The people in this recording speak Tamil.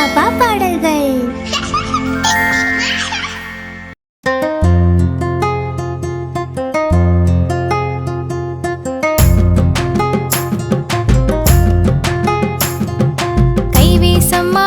பாப்பா பாடல்கள். கைவேசம்மா